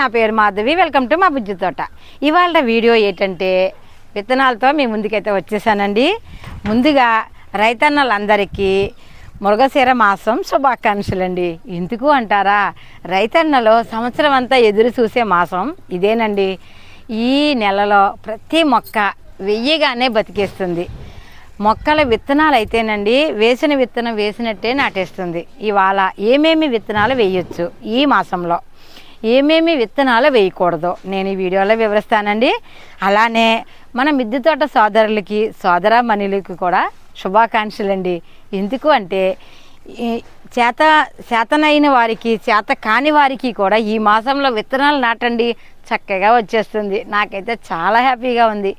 నా పేరు Madhavi. Welcome to మా బుజ్జి తోట. ఇవాళ వీడియో ఏంటంటే విత్తనాలతో మీ ముందుకైతే వచ్చేసానండి. ముందుగా రైతన్నలందరికీ మృగశీర మాసం శుభాకాంక్షలండి. ఎందుకు అంటారా? రైతన్నలో సంవత్సరం అంతా ఎదురు చూసే మాసం ఇదేనండి. ఈ నెలలో ప్రతి మొక్క వెయ్యిగానే బతికేస్తుంది. మొక్కల విత్తనాలు అయితేనండి వేసిన విత్తనం వేసినట్టే నాటేస్తుంది. ఇవాళ ఏమేమి విత్తనాలు వేయొచ్చు ఈ మాసంలో? ఏమేమి విత్తనాలు వేయకూడదు నేను ఈ వీడియోలో వివరిస్తానండి. అలానే మన మిద్దె తోట సోదరులకి సోదరమణులకి కూడా శుభాకాంక్షలండి. ఎందుకు అంటే ఈ చేత చేతనైన వారికి చేత కాని వారికి కూడా ఈ మాసంలో విత్తనాలు నాటండి. చక్కగా వచ్చేస్తుంది. నాకైతే చాలా హ్యాపీగా ఉంది.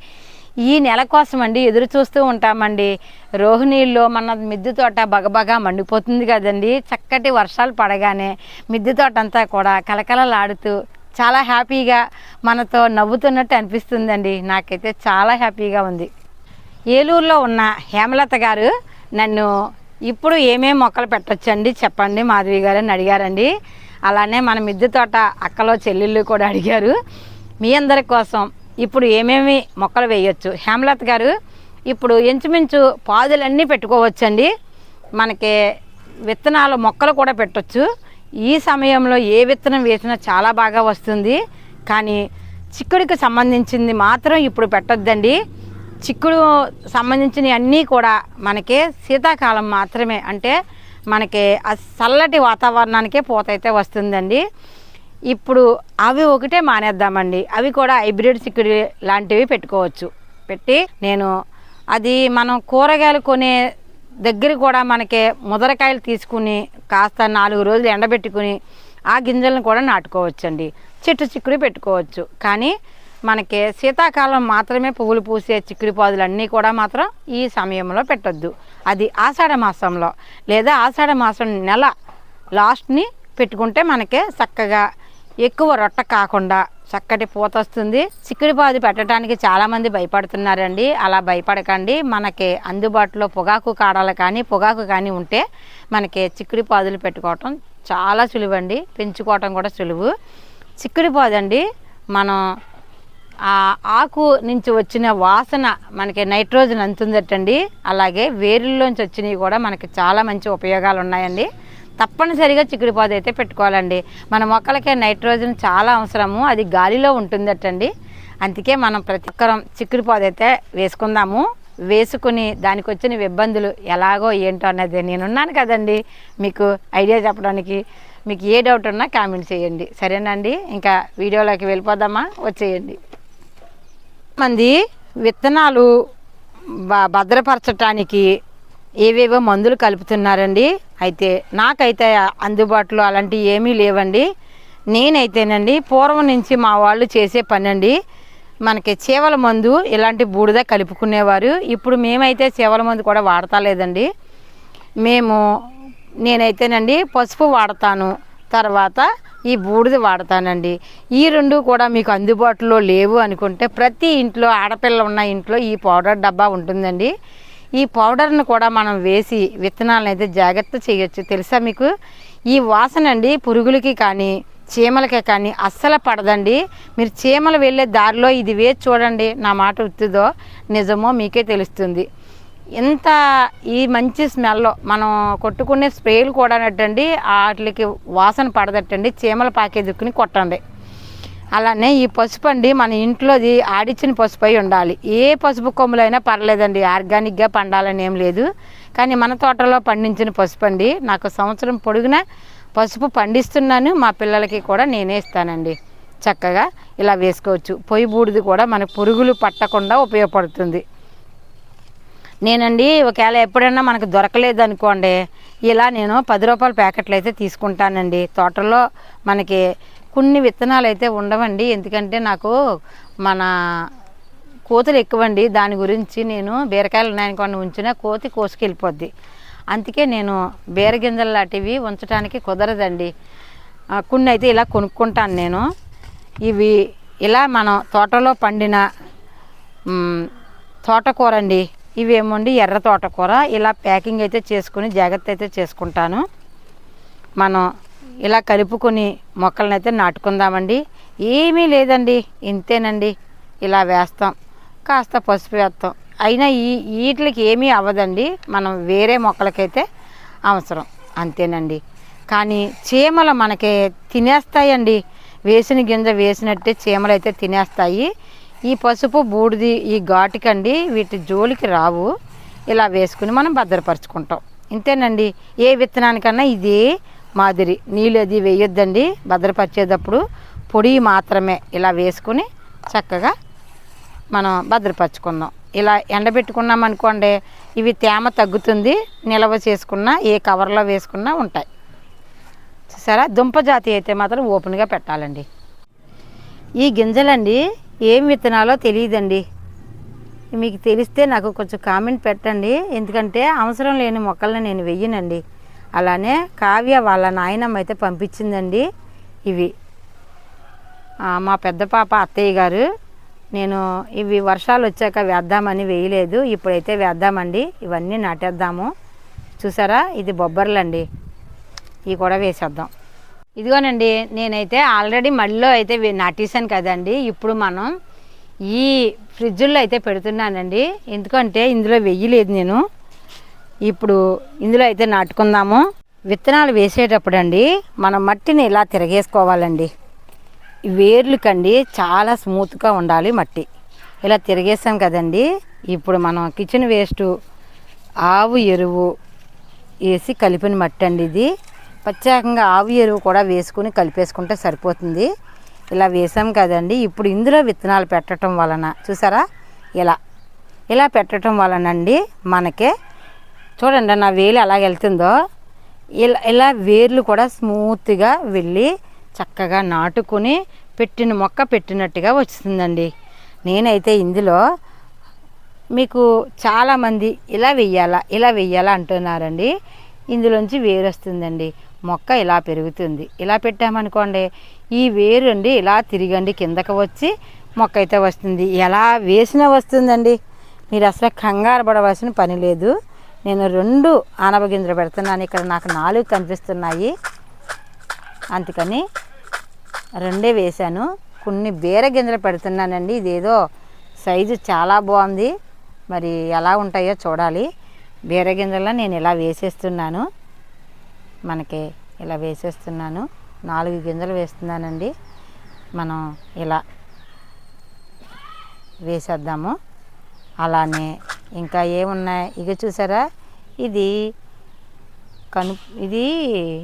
ఈ నెల కోసం అండి ఎదురు చూస్తూ ఉంటామండి. రోహిణీల్లో మన మిద్దె తోట బగబగా మండిపోతుంది కదండి. చక్కటి వర్షాలు పడగానే మిద్దె తోట అంతా కూడా కలకలలాడుతూ చాలా హ్యాపీగా మనతో నవ్వుతున్నట్టు అనిపిస్తుందండి. నాకైతే చాలా హ్యాపీగా ఉంది. ఏలూరులో ఉన్న హేమలత గారు నన్ను ఇప్పుడు ఏమేమి మొక్కలు పెట్టచ్చండి చెప్పండి మాధవి గారు అని అడిగారండి. అలానే మన మిద్దె తోట అక్కలో చెల్లెళ్ళు కూడా అడిగారు. మీ అందరి కోసం ఇప్పుడు ఏమేమి మొక్కలు వేయొచ్చు? హేమలత గారు ఇప్పుడు ఇంచుమించు పాదులన్నీ పెట్టుకోవచ్చండి. మనకి విత్తనాలు మొక్కలు కూడా పెట్టచ్చు. ఈ సమయంలో ఏ విత్తనం వేసినా చాలా బాగా వస్తుంది. కానీ చిక్కుడికి సంబంధించింది మాత్రం ఇప్పుడు పెట్టొద్దండి. చిక్కుడు సంబంధించినవి అన్నీ కూడా మనకి శీతాకాలం మాత్రమే. అంటే మనకి చల్లటి వాతావరణానికే పూతైతే వస్తుందండి. ఇప్పుడు అవి ఒకటే మానేద్దామండి. అవి కూడా హైబ్రిడ్ చిక్కుడు లాంటివి పెట్టుకోవచ్చు. పెట్టి నేను అది మనం కూరగాయలు కొనే దగ్గర కూడా మనకి ముదరకాయలు తీసుకుని కాస్త నాలుగు రోజులు ఎండబెట్టుకుని ఆ గింజలను కూడా నాటుకోవచ్చండి. చెట్టు చిక్కుడు పెట్టుకోవచ్చు. కానీ మనకి శీతాకాలం మాత్రమే పువ్వులు పూసే చిక్కుడు పాదులు అన్నీ కూడా మాత్రం ఈ సమయంలో పెట్టొద్దు. అది ఆషాఢ మాసంలో లేదా ఆషాఢ మాసం నెల లాస్ట్ని పెట్టుకుంటే మనకి చక్కగా ఎక్కువ రొట్ట కాకుండా చక్కటి పూత వస్తుంది. చిక్కుడు పాదు పెట్టడానికి చాలామంది భయపడుతున్నారండి. అలా భయపడకండి. మనకి అందుబాటులో పొగాకు కాడలు కానీ పొగాకు కానీ ఉంటే మనకి చిక్కుడు పాదులు పెట్టుకోవటం చాలా సులువండి. పెంచుకోవటం కూడా సులువు. చిక్కుడు పాదండి మనం ఆ ఆకు నుంచి వచ్చిన వాసన మనకి నైట్రోజన్ అంతుందటండి అలాగే వేరుల్లోంచి వచ్చినవి కూడా మనకి చాలా మంచి ఉపయోగాలు ఉన్నాయండి తప్పనిసరిగా చిక్కుడు పాదు అయితే పెట్టుకోవాలండి. మన మొక్కలకే నైట్రోజన్ చాలా అవసరము. అది గాలిలో ఉంటుందటండి. అందుకే మనం ప్రతి ఒక్కరం చిక్కుడు పాదు అయితే వేసుకుందాము. వేసుకుని దానికి వచ్చిన ఇబ్బందులు ఎలాగో ఏంటో అన్నది నేనున్నాను కదండి. మీకు ఐడియా చెప్పడానికి మీకు ఏ డౌట్ ఉన్నా కామెంట్ చేయండి. సరేనండి? ఇంకా వీడియోలోకి వెళ్ళిపోదామా? వచ్చేయండి. మంది విత్తనాలు భద్రపరచటానికి ఏవేవో మందులు కలుపుతున్నారండి. అయితే నాకైతే అందుబాటులో అలాంటివి ఏమీ లేవండి. నేనైతేనండి పూర్వం నుంచి మా వాళ్ళు చేసే పని అండి మనకి చేవల మందు ఇలాంటి బూడిద కలుపుకునేవారు. ఇప్పుడు మేమైతే చేవల మందు కూడా వాడతా లేదండి మేము నేనైతేనండి పసుపు వాడతాను. తర్వాత ఈ బూడిద వాడతానండి. ఈ రెండు కూడా మీకు అందుబాటులో లేవు అనుకుంటే ప్రతి ఇంట్లో ఆడపిల్ల ఉన్న ఇంట్లో ఈ పౌడర్ డబ్బా ఉంటుందండి. ఈ పౌడర్ను కూడా మనం వేసి విత్తనాలను అయితే జాగ్రత్త చేయొచ్చు. తెలుసా మీకు? ఈ వాసన అండి పురుగులకి కానీ చీమలకి కానీ అస్సలు పడదండి. మీరు చీమలు వెళ్ళే దారిలో ఇది వేసి చూడండి నా మాట ఉత్తుదో నిజమో మీకే తెలుస్తుంది. ఎంత ఈ మంచి స్మెల్లో మనం కొట్టుకునే స్ప్రేలు కూడా నట్టండి వాటికి వాసన పడదట్టండి చీమలు పాకే దుక్కుని కొట్టండి. అలానే ఈ పసుపు అండి మన ఇంట్లోది ఆడిచ్చిన పసుపు అయి ఉండాలి. ఏ పసుపు కొమ్ములైనా పర్లేదండి ఆర్గానిక్గా పండాలని ఏం లేదు. కానీ మన తోటలో పండించిన పసుపు అండి. నాకు సంవత్సరం పొడుగునా పసుపు పండిస్తున్నాను మా పిల్లలకి కూడా నేనే ఇస్తానండి. చక్కగా ఇలా వేసుకోవచ్చు. పొయ్యి బూడిది కూడా మన పురుగులు పట్టకుండా ఉపయోగపడుతుంది. నేనండి ఒకవేళ ఎప్పుడైనా మనకు దొరకలేదు అనుకోండి ఇలా నేను పది రూపాయల ప్యాకెట్లు అయితే తీసుకుంటానండి. తోటలో మనకి కొన్ని విత్తనాలు అయితే ఉండవండి. ఎందుకంటే నాకు మన కోతులు ఎక్కువండి. దాని గురించి నేను బీరకాయలు ఉన్నాయనుకోండి ఉంచిన కోతి కోసుకెళ్ళిపోద్ది. అందుకే నేను బీర గింజలు లాంటివి ఉంచడానికి కుదరదండి. కొన్ని అయితే ఇలా కొనుక్కుంటాను నేను. ఇవి ఇలా మనం తోటలో పండిన తోటకూర అండి ఇవేమోండి ఎర్ర తోటకూర. ఇలా ప్యాకింగ్ అయితే చేసుకుని జాగ్రత్త అయితే చేసుకుంటాను. మనం ఇలా కలుపుకొని మొక్కలను అయితే నాటుకుందామండి. ఏమీ లేదండి ఇంతేనండి. ఇలా వేస్తాం. కాస్త పసుపు వేస్తాం. అయినా ఈ వీటికి ఏమీ అవ్వదండి. మనం వేరే మొక్కలకైతే అవసరం. అంతేనండి. కానీ చీమలు మనకి తినేస్తాయండి. వేసిన గింజ వేసినట్టే చీమలు అయితే తినేస్తాయి. ఈ పసుపు బూడిది ఈ ఘాటుకండి వీటి జోలికి రావు. ఇలా వేసుకుని మనం భద్రపరుచుకుంటాం. ఇంతేనండి. ఏ విత్తనానికన్నా ఇదే మాదిరి. నీళ్ళు అది వేయొద్దండి. భద్రపరిచేటప్పుడు పొడి మాత్రమే ఇలా వేసుకుని చక్కగా మనం భద్రపరచుకుందాం. ఇలా ఎండబెట్టుకున్నాం అనుకోండి ఇవి తేమ తగ్గుతుంది. నిల్వ చేసుకున్నా ఏ కవర్లో వేసుకున్నా ఉంటాయి. చూసారా? దుంప జాతి అయితే మాత్రం ఓపెన్గా పెట్టాలండి. ఈ గింజలండి ఏం విత్తనాలో తెలియదండి. మీకు తెలిస్తే నాకు కొంచెం కామెంట్ పెట్టండి. ఎందుకంటే అవసరం లేని మొక్కల్ని నేను వెయ్యనండి. అలానే కావ్య వాళ్ళ నాయనమ్మ అయితే పంపించిందండి ఇవి. మా పెద్ద పాప అత్తయ్య గారు నేను ఇవి వర్షాలు వచ్చాక వేద్దామని వేయలేదు ఇప్పుడైతే వేద్దామండి ఇవన్నీ నాటేద్దాము. చూసారా? ఇది బొబ్బర్లండి. ఇవి కూడా వేసేద్దాం. ఇదిగోనండి నేనైతే ఆల్రెడీ మళ్ళీ అయితే నాటేశాను నాటేసాను కదండి ఇప్పుడు మనం ఈ ఫ్రిడ్జుల్లో అయితే పెడుతున్నానండి. ఎందుకంటే ఇందులో వెయ్యలేదు నేను. ఇప్పుడు ఇందులో అయితే నాటుకుందాము. విత్తనాలు వేసేటప్పుడు అండి మనం మట్టిని ఇలా తిరగేసుకోవాలండి. వేర్లు వేర్లకండి చాలా స్మూత్గా ఉండాలి మట్టి. ఇలా తిరిగేసాం కదండి. ఇప్పుడు మనం కిచెన్ వేస్ట్ ఆవు ఎరువు వేసి కలిపిన మట్టి అండి ఇది. ప్రత్యేకంగా ఆవు ఎరువు కూడా వేసుకుని కలిపేసుకుంటే సరిపోతుంది. ఇలా వేసాం కదండి. ఇప్పుడు ఇందులో విత్తనాలు పెట్టడం వలన చూసారా? ఇలా. ఇలా పెట్టడం వలనండి మనకే చూడండి నా వేలు ఎలా వెళ్తుందో. ఇలా ఇలా వేర్లు కూడా స్మూత్గా వెళ్ళి చక్కగా నాటుకుని పెట్టిన మొక్క పెట్టినట్టుగా వస్తుందండి నేనైతే ఇందులో మీకు చాలామంది ఇలా వెయ్యాలా ఇలా వెయ్యాలా అంటున్నారండి. ఇందులోంచి వేరు వస్తుందండి. మొక్క ఇలా పెరుగుతుంది. ఇలా పెట్టామనుకోండి ఈ వేరు అండి ఇలా తిరిగండి కిందకు వచ్చి మొక్క అయితే వస్తుంది. ఎలా వేసినా వస్తుందండి. మీరు అసలు కంగారు పడవలసిన పని లేదు. నేను రెండు ఆనప గింజలు పెడుతున్నాను. ఇక్కడ నాకు నాలుగు కనిపిస్తున్నాయి. అందుకని రెండే వేశాను. కొన్ని బీర గింజలు పెడుతున్నానండి. ఇదేదో సైజు చాలా బాగుంది. మరి ఎలా ఉంటాయో చూడాలి. బీర గింజల్లో నేను ఇలా వేసేస్తున్నాను. మనకి ఇలా వేసేస్తున్నాను. నాలుగు గింజలు వేస్తున్నానండి. మనం ఇలా వేసేద్దాము. అలానే ఇంకా ఏమున్నాయి? ఇక చూసారా? ఇది కను ఇది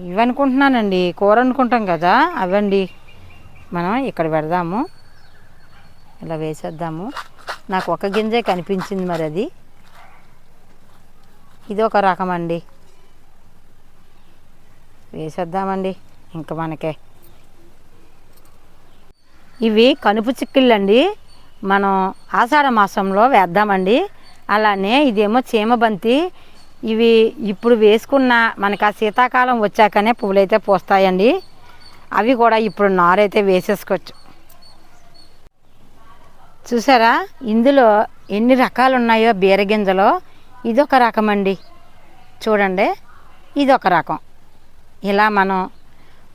ఇవి అనుకుంటున్నానండి కూర అనుకుంటాం కదా? అవండి. మనం ఇక్కడ పెడదాము. ఇలా వేసేద్దాము. నాకు ఒక గింజే కనిపించింది మరి అది. ఇది ఒక రకం అండి వేసేద్దామండి ఇంకా మనకే. ఇవి కనుపు చిక్కుళ్ళండి. మనం ఆషాఢ మాసంలో వేద్దామండి. అలానే ఇదేమో చీమబంతి ఇవి ఇప్పుడు వేసుకున్న మనకు ఆ శీతాకాలం వచ్చాకనే పువ్వులైతే పూస్తాయండి. అవి కూడా ఇప్పుడు నారైతే వేసేసుకోవచ్చు. చూసారా? ఇందులో ఎన్ని రకాలు ఉన్నాయో బీరగింజలో ఇదొక రకం అండి. చూడండి. ఇదొక రకం. ఇలా మనం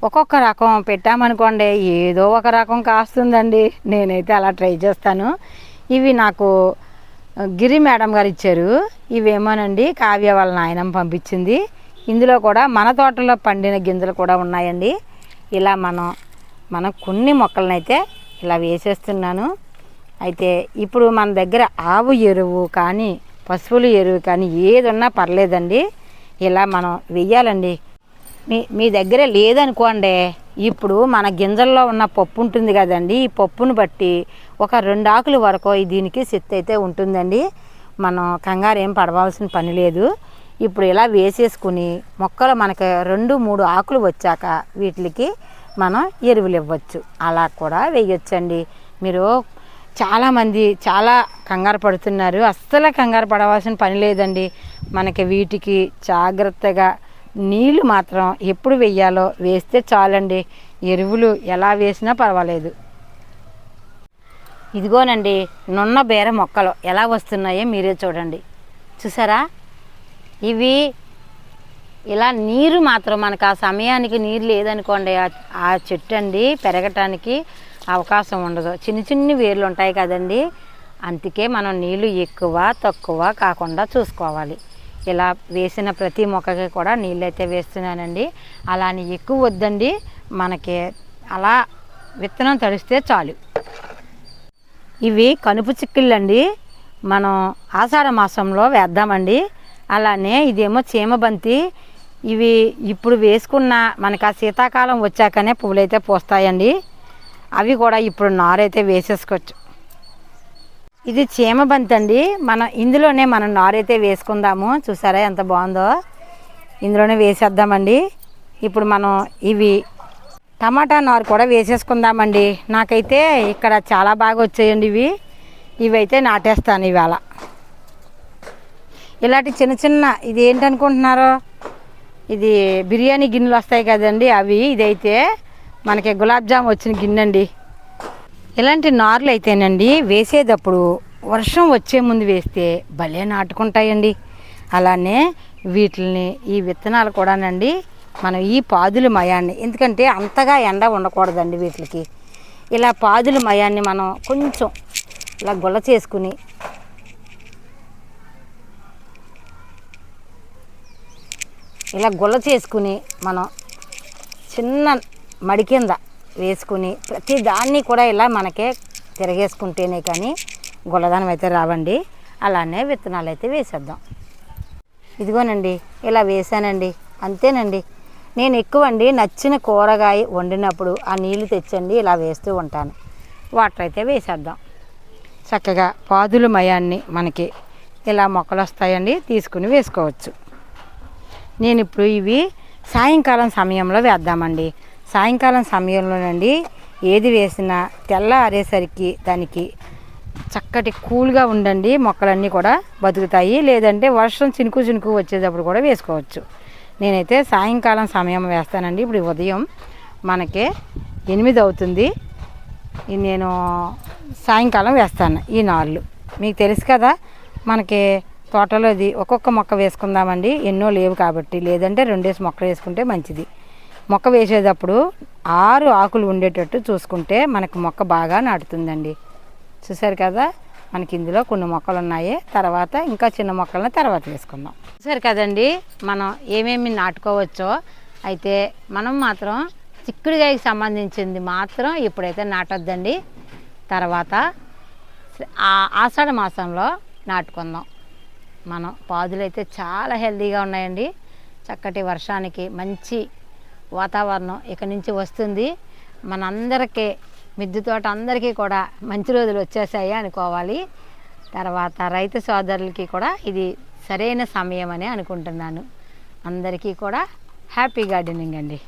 ఒక్కొక్క రకం పెట్టామనుకోండి ఏదో ఒక రకం కాస్తుందండి. నేనైతే అలా ట్రై చేస్తాను. ఇవి నాకు గిరి మేడం గారు ఇచ్చారు. ఇవేమోనండి కావ్య వాళ్ళ నాయనం పంపించింది. ఇందులో కూడా మన తోటలో పండిన గింజలు కూడా ఉన్నాయండి. ఇలా మనం మనం కొన్ని మొక్కలనైతే ఇలా వేసేస్తున్నాను. అయితే ఇప్పుడు మన దగ్గర ఆవు ఎరువు కానీ పశువుల ఎరువు కానీ ఏది ఉన్నా పర్లేదండి. ఇలా మనం వెయ్యాలండి. మీ మీ దగ్గర లేదనుకోండి ఇప్పుడు మన గింజల్లో ఉన్న పప్పు ఉంటుంది కదండి ఈ పప్పును బట్టి ఒక రెండు ఆకుల వరకు దీనికి శక్తి అయితే ఉంటుందండి. మనం కంగారు ఏం పడవలసిన పని లేదు. ఇప్పుడు ఇలా వేసేసుకుని మొక్కలు మనకి రెండు మూడు ఆకులు వచ్చాక వీటికి మనం ఎరువులు ఇవ్వచ్చు. అలా కూడా వేయొచ్చండి. మీరు చాలామంది చాలా కంగారు పడుతున్నారు. అస్సలు కంగారు పడవలసిన పని లేదండి. మనకి వీటికి జాగ్రత్తగా నీళ్ళు మాత్రం ఎప్పుడు వెయ్యాలో వేస్తే చాలండి. ఎరువులు ఎలా వేసినా పర్వాలేదు. ఇదిగోనండి నున్న బేర మొక్కలు ఎలా వస్తున్నాయో మీరే చూడండి. చూసారా? ఇవి ఇలా నీరు మాత్రం మనకు ఆ సమయానికి నీరు లేదనుకోండి ఆ- చెట్టు అండి పెరగటానికి అవకాశం ఉండదు. చిన్న చిన్ని వేర్లు ఉంటాయి కదండి. అందుకే మనం నీళ్ళు ఎక్కువ తక్కువ కాకుండా చూసుకోవాలి. ఇలా వేసిన ప్రతి మొక్కకి కూడా నీళ్ళైతే వేస్తున్నానండి. అలా ఎక్కువ వద్దండి. మనకి అలా విత్తనం తడిస్తే చాలు. ఇవి కనుపు చిక్కుళ్ళండి. మనం ఆషాఢ మాసంలో వేద్దామండి. అలానే ఇదేమో చీమబంతి ఇవి ఇప్పుడు వేసుకున్న మనకి ఆ శీతాకాలం వచ్చాకనే పువ్వులైతే పూస్తాయండి. అవి కూడా ఇప్పుడు నారైతే వేసేసుకోవచ్చు. ఇది చీమ బంతి అండి మనం ఇందులోనే మనం నారైతే వేసుకుందాము. చూసారా ఎంత బాగుందో? ఇందులోనే వేసేద్దామండి. ఇప్పుడు మనం ఇవి టమాటా నారు కూడా వేసేసుకుందామండి. నాకైతే ఇక్కడ చాలా బాగా వచ్చాయండి ఇవి. ఇవైతే నాటేస్తాను ఇవాళ. ఇలాంటి చిన్న చిన్న ఇది ఏంటనుకుంటున్నారు? ఇది బిర్యానీ గిన్నెలు వస్తాయి కదండి అవి. ఇదైతే మనకి గులాబ్ జామ్ వచ్చిన గిన్నె అండి. ఇలాంటి నార్లు అయితేనండి వేసేటప్పుడు వర్షం వచ్చే ముందు వేస్తే భలే నాటుకుంటాయండి. అలానే వీటిని ఈ విత్తనాలు కూడానండి మనం ఈ పాదుల మయాన్ని ఎందుకంటే అంతగా ఎండ ఉండకూడదండి వీటికి. ఇలా పాదుల మయాన్ని మనం కొంచెం ఇలా గుల్ల చేసుకుని ఇలా గుల్ల చేసుకుని మనం చిన్న మడి కింద వేసుకుని ప్రతి దాన్ని కూడా ఇలా మనకే తిరగేసుకుంటేనే కానీ గుల్లదనం అయితే రావండి. అలానే విత్తనాలు అయితే వేసేద్దాం. ఇదిగోనండి ఇలా వేసానండి. అంతేనండి. నేను ఎక్కువ అండి నచ్చిన కూరగాయ వండినప్పుడు ఆ నీళ్ళు తెచ్చండి ఇలా వేస్తూ ఉంటాను. వాటర్ అయితే వేసేద్దాం. చక్కగా పాదుల మయాన్ని మనకి ఇలా మొక్కలు వస్తాయండి తీసుకుని వేసుకోవచ్చు. నేను ఇప్పుడు ఇవి సాయంకాలం సమయంలో వేద్దామండి. సాయంకాలం సమయంలోనండి ఏది వేసినా తెల్ల ఆరేసరికి దానికి చక్కటి కూల్గా ఉండండి మొక్కలన్నీ కూడా బతుకుతాయి. లేదంటే వర్షం చినుకు చినుకు వచ్చేటప్పుడు కూడా వేసుకోవచ్చు. నేనైతే సాయంకాలం సమయం వేస్తానండి. ఇప్పుడు ఉదయం మనకి ఎనిమిది అవుతుంది. నేను సాయంకాలం వేస్తాను ఈ నాళ్ళు. మీకు తెలుసు కదా మనకి తోటలోది ఒక్కొక్క మొక్క వేసుకుందామండి. ఎన్నో లేవు కాబట్టి. లేదంటే రెండేసి మొక్కలు వేసుకుంటే మంచిది. మొక్క వేసేటప్పుడు ఆరు ఆకులు ఉండేటట్టు చూసుకుంటే మనకు మొక్క బాగా నాటుతుందండి. చూసారు కదా? మనకి ఇందులో కొన్ని మొక్కలు ఉన్నాయి తర్వాత ఇంకా చిన్న మొక్కలను తర్వాత వేసుకుందాం. చూసారు కదండి? మనం ఏమేమి నాటుకోవచ్చో అయితే మనం మాత్రం చిక్కుడుగాయకి సంబంధించింది మాత్రం ఇప్పుడైతే నాటొద్దండి తర్వాత ఆషాఢ మాసంలో నాటుకుందాం. మనం పాదులు అయితే చాలా హెల్తీగా ఉన్నాయండి. చక్కటి వర్షానికి మంచి వాతావరణం ఇక నుంచి వస్తుంది. మనందరికీ మిద్దె తోట అందరికీ కూడా మంచి రోజులు వచ్చేసాయి అనుకోవాలి. తర్వాత రైతు సోదరులకి కూడా ఇది సరైన సమయం అని అనుకుంటున్నాను. అందరికీ కూడా హ్యాపీ గార్డెనింగ్ అండి.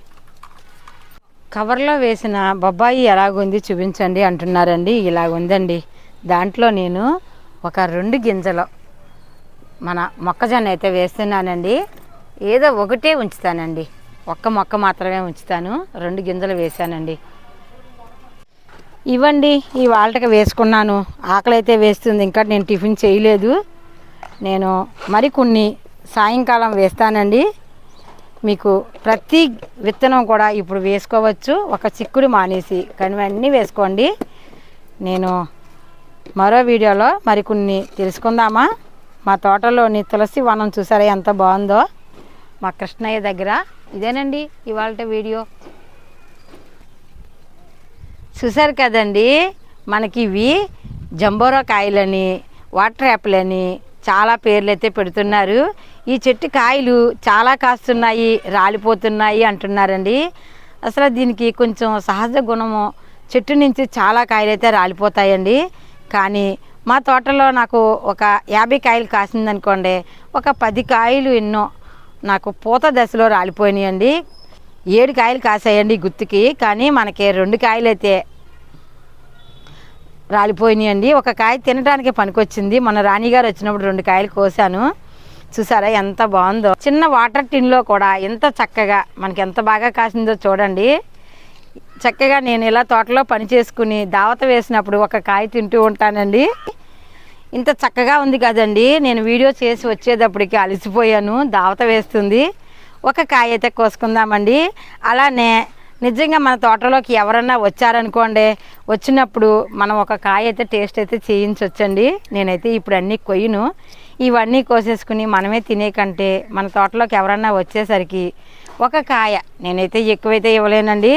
కవర్లో వేసిన బొబ్బాయి ఎలాగుంది చూపించండి అంటున్నారండి. ఇలాగుందండి. దాంట్లో నేను ఒక రెండు గింజలు మన మొక్కజొన్న అయితే వేస్తున్నానండి. ఏదో ఒకటే ఉంచుతానండి. ఒక్క మొక్క మాత్రమే ఉంచుతాను. రెండు గింజలు వేసానండి ఇవ్వండి ఈ వాళ్ళకి వేసుకున్నాను. ఆకలి అయితే వేస్తుంది ఇంకా నేను టిఫిన్ చేయలేదు. నేను మరికొన్ని సాయంకాలం వేస్తానండి. మీకు ప్రతి విత్తనం కూడా ఇప్పుడు వేసుకోవచ్చు. ఒక చిక్కుడు మానేసి కానీ అన్నీ వేసుకోండి. నేను మరో వీడియోలో మరికొన్ని తెలుసుకుందామా? మా తోటలోని తులసి వనం చూసారా ఎంత బాగుందో? మా కృష్ణయ్య దగ్గర ఇదేనండి ఇవాళ వీడియో. చూసారు కదండి మనకి ఇవి జంబోరా కాయలని వాటర్ యాపిల్ అని చాలా పేర్లు అయితే పెడుతున్నారు. ఈ చెట్టు కాయలు చాలా కాస్తున్నాయి రాలిపోతున్నాయి అంటున్నారండి. అసలు దీనికి కొంచెం సహజ గుణము చెట్టు నుంచి చాలా కాయలు అయితే రాలిపోతాయండి. కానీ మా తోటలో నాకు ఒక యాభై కాయలు కాసిందనుకోండి ఒక పది కాయలు ఎన్నో నాకు పూత దశలో రాలిపోయినాయండి. ఏడు కాయలు కాసాయండి గుత్తికి కానీ మనకి రెండు కాయలు అయితే రాలిపోయినాయండి. ఒక కాయ తినడానికి పనికొచ్చింది. మన రాణిగారు వచ్చినప్పుడు రెండు కాయలు కోసాను. చూసారా ఎంత బాగుందో. చిన్న వాటర్ టిన్లో కూడా ఎంత చక్కగా మనకి ఎంత బాగా కాసిందో చూడండి. చక్కగా నేను ఇలా తోటలో పని చేసుకుని దావత వేసినప్పుడు ఒక కాయ తింటూ ఉంటానండి. ఇంత చక్కగా ఉంది కదండి. నేను వీడియో చేసి వచ్చేటప్పటికి అలసిపోయాను. దావత వేస్తుంది. ఒక కాయ అయితే కోసుకుందామండి. అలానే నిజంగా మన తోటలోకి ఎవరన్నా వచ్చారనుకోండి వచ్చినప్పుడు మనం ఒక కాయ అయితే టేస్ట్ అయితే చేయించవచ్చండి నేనైతే ఇప్పుడు అన్నీ కొయ్యను. ఇవన్నీ కోసేసుకుని మనమే తినే కంటే మన తోటలోకి ఎవరన్నా వచ్చేసరికి ఒక కాయ నేనైతే ఎక్కువైతే ఇవ్వలేనండి.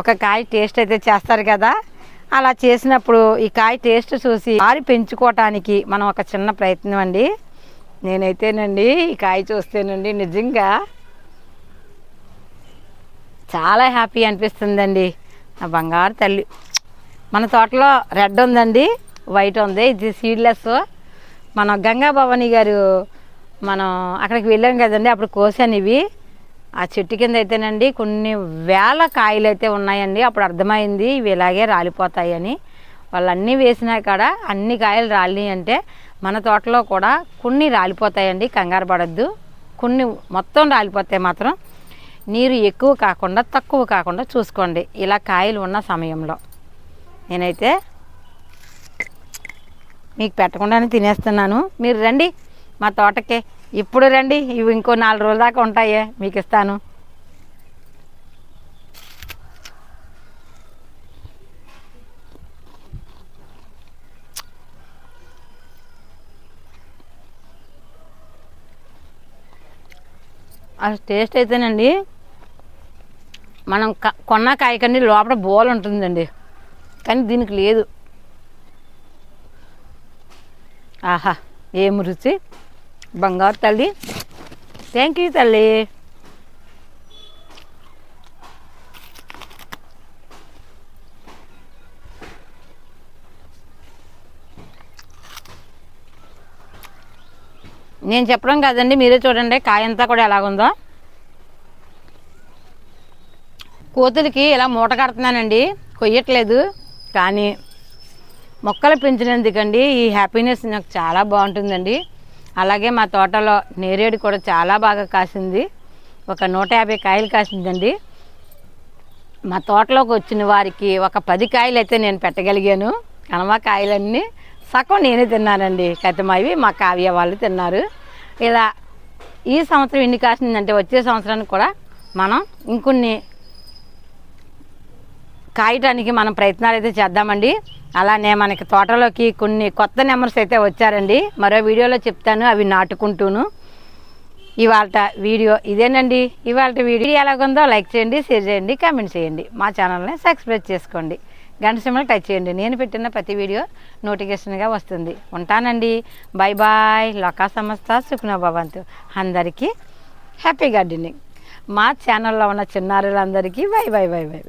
ఒక కాయ టేస్ట్ అయితే చేస్తారు కదా. అలా చేసినప్పుడు ఈ కాయ టేస్ట్ చూసి ఆరి పెంచుకోవటానికి మనం ఒక చిన్న ప్రయత్నం అండి. నేనైతేనండి ఈ కాయ చూస్తేనండి నిజంగా చాలా హ్యాపీ అనిపిస్తుందండి. నా బంగారు తల్లి. మన తోటలో రెడ్ ఉందండి వైట్ ఉంది. ఇది సీడ్లెస్. మన గంగా భవాని గారు మనం అక్కడికి వెళ్ళాం కదండి అప్పుడు కోసాను ఇవి ఆ చెట్టు కింద అయితేనండి కొన్ని వేల కాయలు అయితే ఉన్నాయండి. అప్పుడు అర్థమైంది ఇవి ఇలాగే రాలిపోతాయని. వాళ్ళు అన్నీ వేసినా కాడ అన్ని కాయలు రాలి అంటే మన తోటలో కూడా కొన్ని రాలిపోతాయండి కంగారు పడద్దు. కొన్ని మొత్తం రాలిపోతాయి మాత్రం నీరు ఎక్కువ కాకుండా తక్కువ కాకుండా చూసుకోండి. ఇలా కాయలు ఉన్న సమయంలో. నేనైతే మీకు పెట్టకుండానే తినేస్తున్నాను. మీరు రండి మా తోటకే ఇప్పుడు రండి ఇవి ఇంకో నాలుగు రోజుల దాకా ఉంటాయే మీకు ఇస్తాను. ఆ టేస్ట్ అయితేనండి మనం క- కొన్న కాయ కండి లోపల బోల్ ఉంటుందండి. కానీ దీనికి లేదు. ఆహా ఏం రుచి? బంగారు తల్లి. థ్యాంక్ యూ తల్లి. నేను చెప్పడం కాదండి మీరే చూడండి కాయంతా కూడా ఎలాగుందో. కోతులకి ఇలా మూట కడుతున్నానండి కొయ్యట్లేదు కానీ మొక్కలు పెంచినందుకండి ఈ హ్యాపీనెస్ నాకు చాలా బాగుంటుందండి. అలాగే మా తోటలో నేరేడు కూడా చాలా బాగా కాసింది. ఒక నూట యాభై కాయలు కాసిందండి. మా తోటలోకి వచ్చిన వారికి ఒక పది కాయలు అయితే నేను పెట్టగలిగాను. కనమ కాయలన్నీ సగం నేనే తిన్నానండి. కతిమావి మా కావ్య వాళ్ళు తిన్నారు. ఇలా ఈ సంవత్సరం ఎన్ని కాసిందంటే వచ్చే సంవత్సరానికి కూడా మనం ఇంకొన్ని కాయటానికి మనం ప్రయత్నాలు అయితే చేద్దామండి. అలానే మనకి తోటలోకి కొన్ని కొత్త నెంబర్స్ అయితే వచ్చారండి. మరో వీడియోలో చెప్తాను అవి నాటుకుంటూను. ఇవాళ వీడియో ఇదేనండి. ఇవాళ వీడియో ఎలాగుందో లైక్ చేయండి షేర్ చేయండి కామెంట్ చేయండి. మా ఛానల్ని సబ్స్క్రైబ్ చేసుకోండి. గంట సింబల్ టచ్ చేయండి. నేను పెట్టిన ప్రతి వీడియో నోటిఫికేషన్గా వస్తుంది. ఉంటానండి. Bye bye. లోకా సంస్థ సుఖ్నా భవంతు. అందరికీ హ్యాపీ గార్డెనింగ్. మా ఛానల్లో ఉన్న చిన్నారులందరికీ బై బై బై బై.